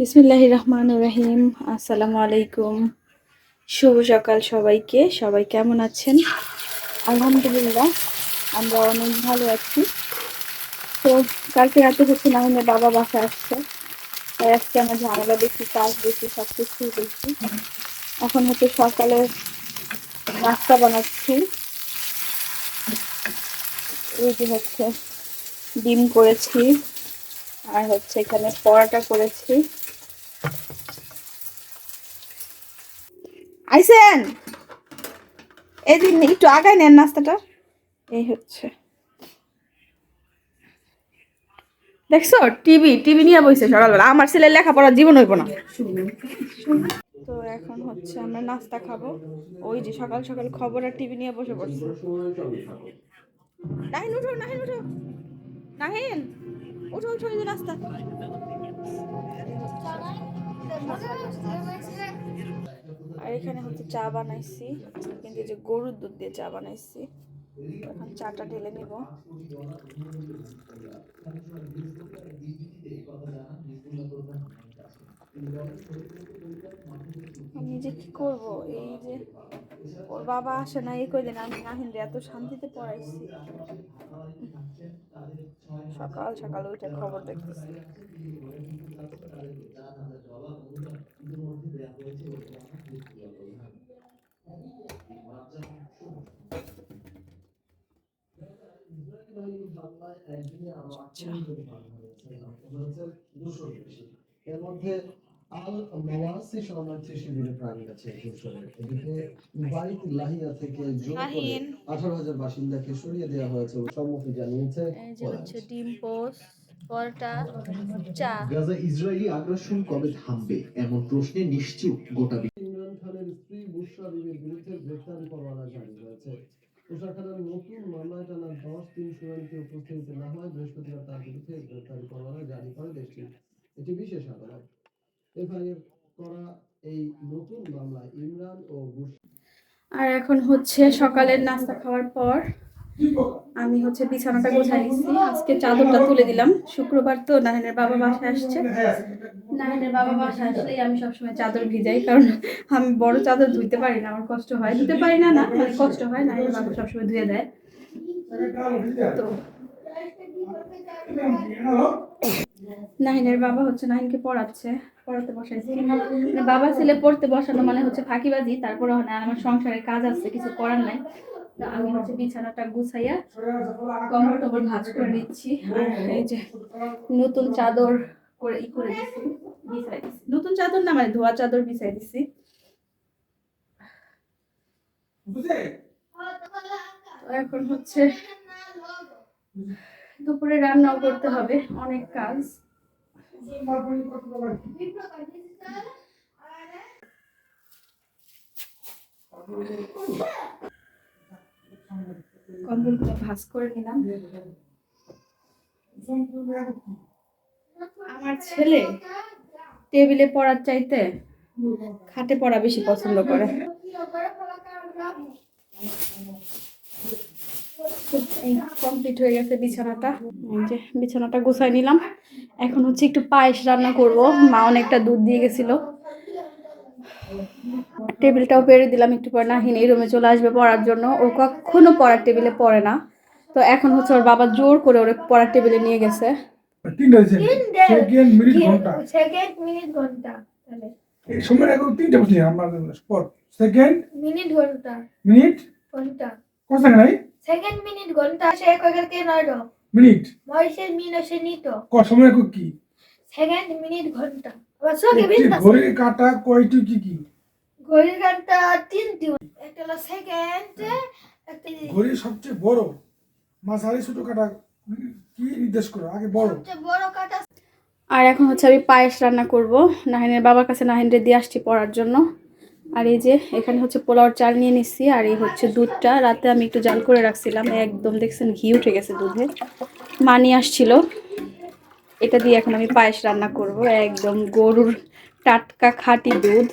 বিসমিল্লাহ রহমান রাহিম আসসালামু আলাইকুম শুভ সকাল সবাইকে। সবাই কেমন আছেন? আলহামদুলিল্লাহ, আমরা অনেক ভালো আছি। তো কালকে রাতে হচ্ছে না আমাদের বাবা বাসা আসছে। তাই আজকে আমার ঝামেলা বেশি কাজ বেশি সব কিছু বেশি এখন হচ্ছে সকালে নাস্তা বানাচ্ছি। এই যে হচ্ছে ডিম করেছি, আর হচ্ছে এখানে পরোটা করেছি। আইসেন এই দিন একটু আগায় নেন নাস্তাটা। এই হচ্ছে। দেখছ? টিভি টিভি নিয়ে বসে সকালবেলা। আমার ছেলের লেখাপড়ার জীবন হইব না। তো এখন হচ্ছে আমরা নাস্তা খাব। ওই যে সকাল সকাল খবর আর টিভি নিয়ে বসে পড়ছে। নাহিন, উঠো নাহিন উঠো। নাহিন, উঠো উঠো যে নাস্তা। আর এখানে হচ্ছে চা বানাইছি। কিন্তু যে গরুর দুধ দিয়ে চা বানাইছি, এখন চাটা ঢেলে নিব। আমি যে কি করব? এই যে ওর বাবা আসে না এই কদিন আমি নাহিন্দে এত শান্তিতে পড়াইছি। সকাল সকাল উঠে খবর দেখতেছি। এর মধ্যে আল মাওয়াসি শরণার্থী শিবিরে প্রাণ গেছে এদিকে লাহিয়া থেকে জোর করে আঠারো হাজার বাসিন্দাকে সরিয়ে দেওয়া হয়েছে জানিয়েছে ইসরায়েলি আগ্রাসন কবে থামবে প্রশ্নে গোটা স্ত্রী নতুন দশ দিন শুনানিতে উপস্থিত না হয় বৃহস্পতিবার তার বিরুদ্ধে গ্রেফতারি পরোয়ানা জারি করে দেশটির একটি বিশেষ আদালত। এফআইআর করা এই নতুন মামলায় ইমরান ও আর এখন হচ্ছে সকালের নাস্তা খাওয়ার পর আমি হচ্ছে বিছানাটা গোছাই নিচ্ছি আজকে চাদরটা তুলে দিলাম। শুক্রবার তো নাহিনের বাবা বাসায় আসছে। নাহিনের বাবা বাসায় আসলেই আমি সবসময় চাদর ভিজাই, কারণ আমি বড় চাদর ধুইতে পারি না, আমার কষ্ট হয়। ধুতে পারি না না মানে কষ্ট হয়, নাহিনের বাবা সবসময় ধুয়ে দেয়। নাহিনের বাবা হচ্ছে নাহিনকে পড়াচ্ছে, পড়াতে বসাইছি। মানে বাবা ছেলে পড়তে বসানো মানে হচ্ছে ফাঁকিবাজি, তারপরে হয় না আমার সংসারের কাজ আছে, কিছু করার নাই। আমি হচ্ছে বিছানাটা গুছাইয়া কম্বল টম্বল ভাঁজ করে নিচ্ছি, আর এই যে নতুন চাদর করে ই করে দিচ্ছি দিচ্ছি নতুন চাদর না মানে ধোয়া চাদর বিছাই দিচ্ছি এখন হচ্ছে দুপুরে রান্নাও করতে হবে, অনেক কাজ। কম্বলগুলো ভাঁজ করে নিলাম। আমার ছেলে টেবিলে পড়ার চাইতে খাটে পড়া বেশি পছন্দ করে। কমপ্লিট হয়ে গেছে বিছানাটা। এই যে বিছানাটা গোছাই নিলাম। এখন হচ্ছে একটু পায়েস রান্না করব। মা অনেকটা দুধ দিয়ে গেছিল। টেবিলটাও পেরে দিলাম একটু পরে। নাহিন এই রুমে চলে আসবে পড়ার জন্য। ও কখনো পড়ার টেবিলে পড়ে না। তো এখন হচ্ছে ওর বাবা জোর করে ওর পড়ার টেবিলে নিয়ে গেছে। সেকেন্ড। মিনিট ঘণ্টা। সেকেন্ড মিনিট ঘণ্টা। তাহলে। এই সময় এখন তিনটা বসে আমার সেকেন্ড মিনিট ঘণ্টা। মিনিট। ঘণ্টা। কত থাকে নাই সেকেন্ড মিনিট ঘণ্টা সে কয়েককে নয় মিনিট ময়সে মিনসে নিত। ক সময় এখন কি? সেকেন্ড মিনিট ঘণ্টা। আবার সঙ্গে বিন্দাস ঘড়ির কাটা কয়টি কি কি? ঘড়ির ঘণ্টা তিনটি একটা হলো সেকেন্ড একটা ঘড়ির সবচেয়ে বড় মাঝারি ছোট কাটা কি নির্দেশ করো? আগে বড় সবচেয়ে বড় কাটা আর এখন হচ্ছে আমি পায়েস রান্না করব। নাহিনের বাবার কাছে নাহিনরে দিয়ে আসছি পড়ার জন্য। আর এই যে এখানে হচ্ছে পোলাওর চাল নিয়ে নিচ্ছি আর এই হচ্ছে দুধটা। রাতে আমি একটু জাল করে রাখছিলাম, একদম দেখছেন ঘি উঠে গেছে দুধে। মা নিয়ে আসছিল। এটা দিয়ে এখন আমি পায়েস রান্না করব, একদম গরুর টাটকা খাঁটি দুধ।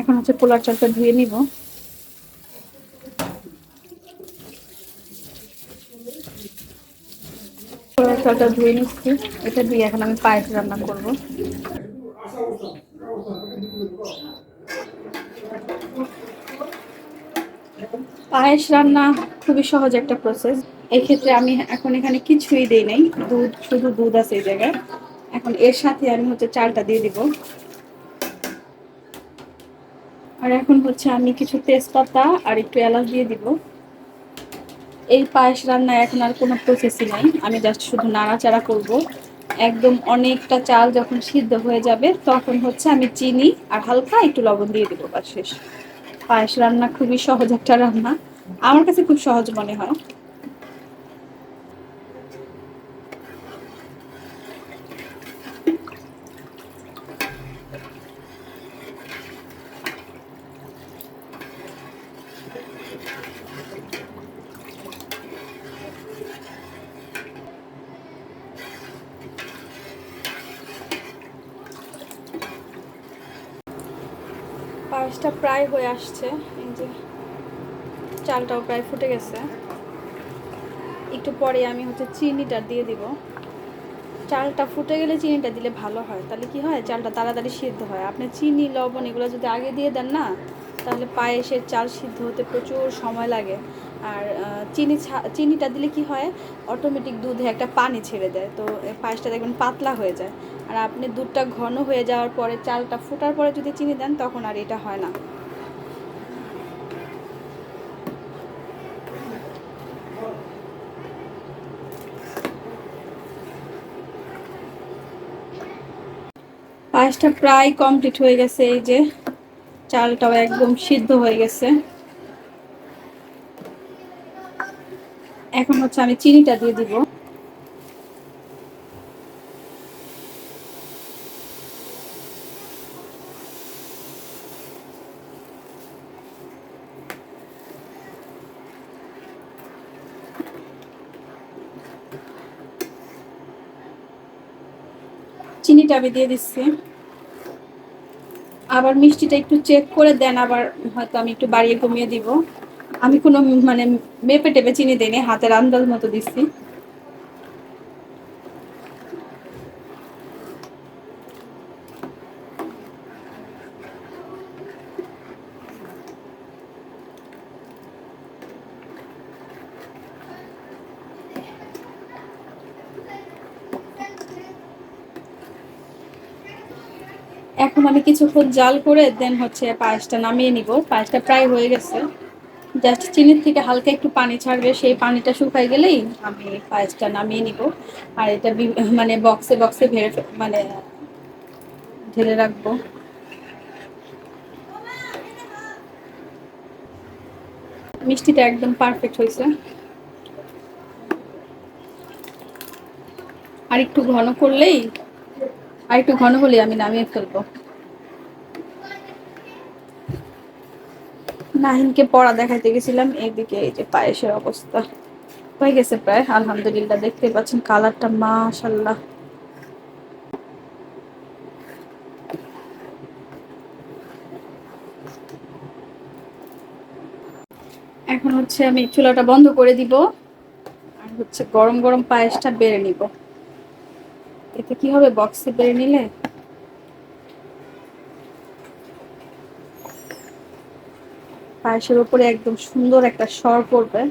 এখন হচ্ছে পোলার চালটা ধুয়ে নিব। পোলার চালটা ধুয়ে নিচ্ছি। এটা দিয়ে এখন আমি পায়েস রান্না করব। পায়েস রান্না খুবই সহজ একটা প্রসেস এক্ষেত্রে আমি এখন এখানে কিছুই দেই নাই। দুধ, শুধু দুধ আছে এই জায়গায়। এখন এর সাথে আমি হচ্ছে চালটা দিয়ে দিব। আর এখন হচ্ছে আমি কিছু তেজপাতা আর একটু এলাচ দিয়ে দিব। এই পায়েস রান্নায় এখন আর কোনো প্রসেসই নাই। আমি জাস্ট শুধু নাড়াচাড়া করব। একদম অনেকটা চাল যখন সিদ্ধ হয়ে যাবে, তখন হচ্ছে আমি চিনি আর হালকা একটু লবণ দিয়ে দেবো বা শেষ। পায়েস রান্না খুবই সহজ একটা রান্না। আমার কাছে খুব সহজ মনে হয়। পায়েসটা প্রায় হয়ে আসছে, এই যে চালটাও প্রায় ফুটে গেছে। একটু পরে আমি হচ্ছে চিনিটা দিয়ে দিব। চালটা ফুটে গেলে চিনিটা দিলে ভালো হয়। তাহলে কি হয়? চালটা তাড়াতাড়ি সিদ্ধ হয়। আপনি চিনি, লবণ এগুলো যদি আগে দিয়ে দেন না, তাহলে পায়েসের চাল সিদ্ধ হতে প্রচুর সময় লাগে। আর চিনি চিনিটা দিলে কি হয়? অটোমেটিক দুধে একটা পানি ছেড়ে দেয়। তো পায়েসটা দেখবেন পাতলা হয়ে যায়। আর আপনি দুধটা ঘন হয়ে যাওয়ার পরে চালটা ফোটার পরে যদি চিনি দেন, তখন আর এটা হয় না। পায়েসটা প্রায় কমপ্লিট হয়ে গেছে, এই যে চালটাও একদম সিদ্ধ হয়ে গেছে। এখন হচ্ছে আমি চিনিটা দিয়ে দিব। চিনিটা আমি দিয়ে দিচ্ছি। আবার মিষ্টিটা একটু চেক করে দেন, আবার হয়তো আমি একটু বাড়িয়ে কমিয়ে দিব। আমি কোনো মানে মেপে টেপে চিনি দিইনি, হাতের আন্দাজ মতো দিচ্ছি। এখন আমি কিছুক্ষণ জাল করে দেন হচ্ছে পায়েসটা নামিয়ে নিব। পায়েসটা প্রায় হয়ে গেছে। জাস্ট চিনির থেকে হালকা একটু পানি ছাড়বে, সেই পানিটা শুকাই গেলেই আমি পায়েসটা নামিয়ে নিব। আর এটা মানে বক্সে বক্সে ভেড়ে মানে ঢেলে রাখব। মিষ্টিটা একদম পারফেক্ট হয়েছে। আর একটু ঘন করলেই আর একটু ঘন হলেই আমি নামিয়ে ফেলব। নাহিনকে পড়া দেখাতে গেছিলাম এইদিকে এই যে পায়েসের অবস্থা। হয়ে গেছে প্রায়, আলহামদুলিল্লাহ দেখতে পাচ্ছেন কালারটা মাশাল্লাহ এখন হচ্ছে আমি চুলাটা বন্ধ করে দিব, আর হচ্ছে গরম গরম পায়েসটা বেড়ে নিব। এতে কি হবে? বক্সে বেড়ে নিলে? পায়েসের উপরে একদম সুন্দর একটা স্বর পড়বে।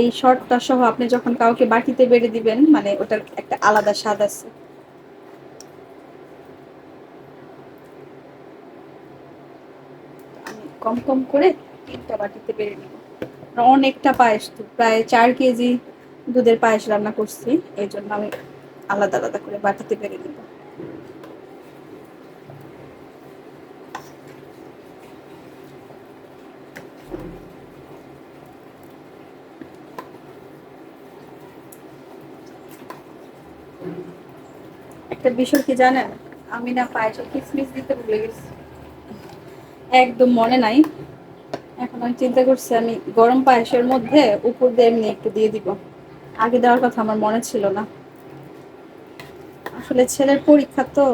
এই শর্টটা সহ আপনি যখন কাউকে বাটিতে বেড়ে দিবেন মানে ওটার একটা আলাদা স্বাদ আছে। কম কম করে তিনটা বাটিতে বেড়ে নিব। অনেকটা পায়েস তো প্রায় চার কেজি দুধের পায়েস রান্না করছি। এই জন্য আমি আলাদা আলাদা করে বাটিতে বেড়ে নিব। একটা বিষয় কি জানেন? আমি না পায়েসে কিসমিস দিতে ভুলে গেছি। একদম মনে নাই। এখন আমি চিন্তা করছি, আমি গরম পায়েসের মধ্যে উপর দিয়ে এমনি একটু দিয়ে দিব। আগে দেওয়ার কথা আমার মনে ছিল না। আসলে ছেলের পরীক্ষা তো,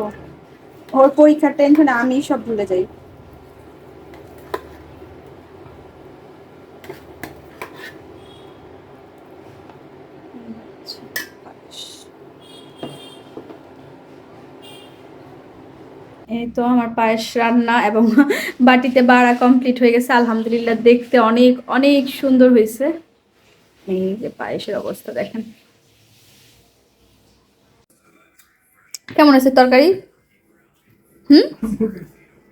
ওর পরীক্ষার টেনশনে আমি সব ভুলে যাই। এই তো আমার পায়েস রান্না এবং বাটিতে বাড়া কমপ্লিট হয়ে গেছে। আলহামদুলিল্লাহ দেখতে অনেক অনেক সুন্দর হয়েছে। এই যে পায়েসের অবস্থা দেখেন। কেমন আছে তরকারি? হুম?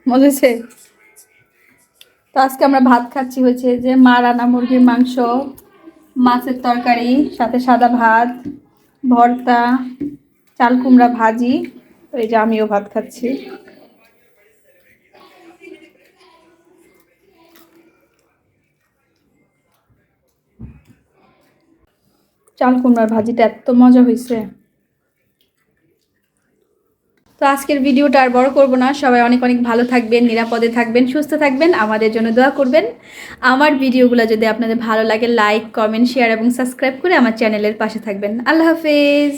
মজা হয়েছে? তো আজকে আমরা ভাত খাচ্ছি হচ্ছে যে মা রানা মুরগির মাংস, মাছের তরকারি, সাথে সাদা ভাত, ভর্তা, চাল কুমড়া ভাজি এই যে আমিও ভাত খাচ্ছি। চাল কুমড়ার ভাজিটা এত মজা হয়েছে। তো আজকের ভিডিওটা আর বড় করব না। সবাই অনেক অনেক ভালো থাকবেন, নিরাপদে থাকবেন, সুস্থ থাকবেন। আমাদের জন্য দোয়া করবেন। আমার ভিডিওগুলো যদি আপনাদের ভালো লাগে লাইক কমেন্ট শেয়ার এবং সাবস্ক্রাইব করে আমার চ্যানেলের পাশে থাকবেন। আল্লাহ হাফেজ।